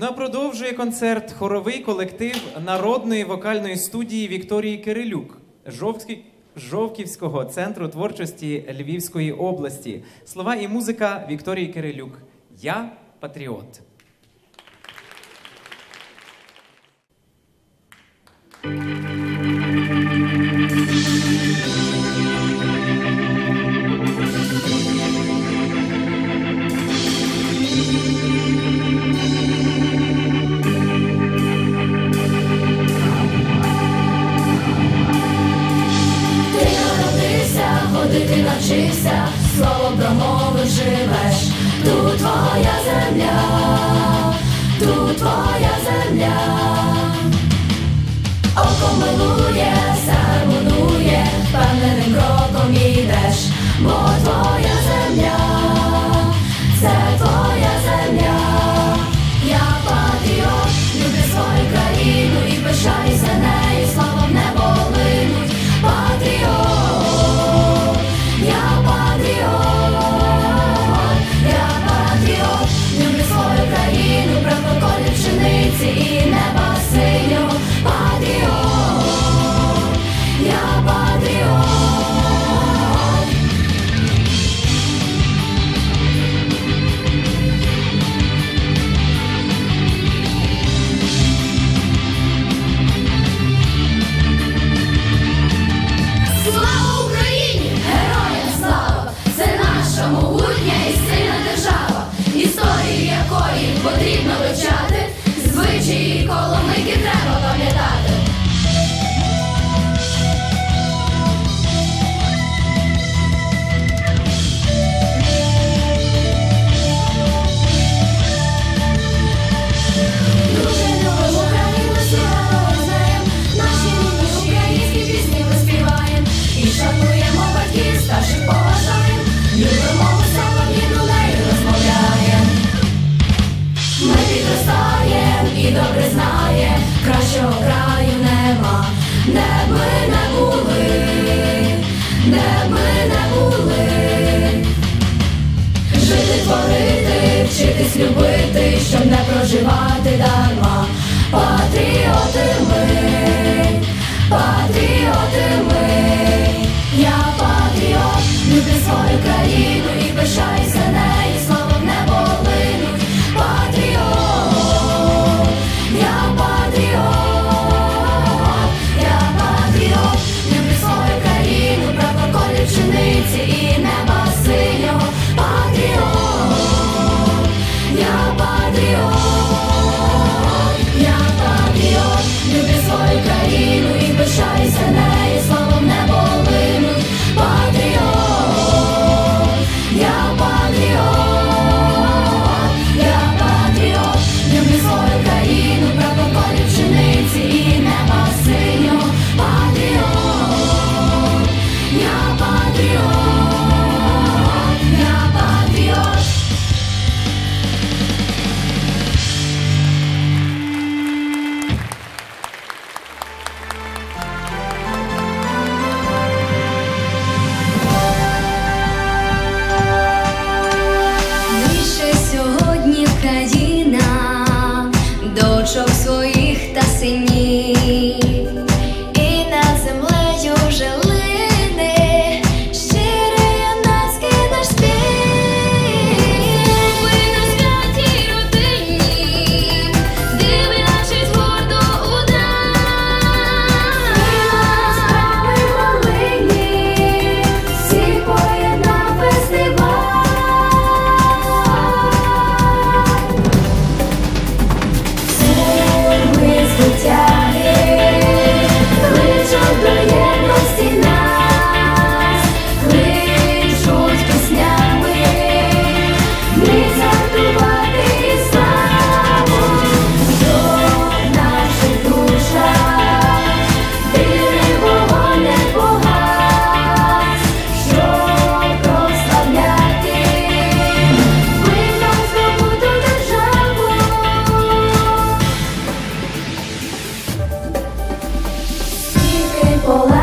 Ну а продовжує концерт хоровий колектив народної вокальної студії Вікторії Кирилюк Жовтський. Жовківського центру творчості Львівської області. Слова і музика Вікторії Кирилюк. Я патріот. Thank you. народився, словом промови живеш, тут твоя земля, тут твоя земля, Око милує де ми не були, де ми не були, жити, творити, вчитись любити, щоб не проживати дарма. people.